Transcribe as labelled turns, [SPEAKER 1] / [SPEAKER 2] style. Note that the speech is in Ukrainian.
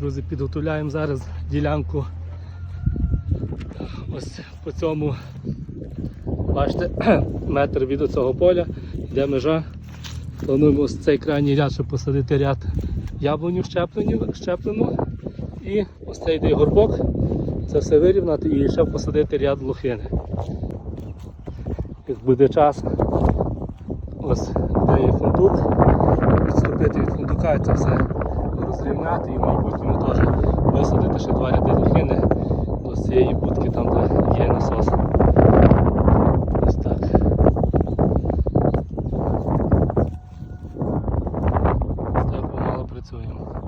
[SPEAKER 1] Друзі, підготовляємо зараз ділянку ось по цьому, бачите, метр від цього поля, йде межа. Плануємо ось цей крайній ряд, щоб посадити ряд яблуню щеплену. І ось цей йде горбок, це все вирівняти і ще посадити ряд лохини. Як буде час, ось де є фундук, відступити від фундука і це все збирати і в майбутньому теж висадити ще два ряди дельфіни до цієї будки, там де є насос. Так. Ось так помало працюємо.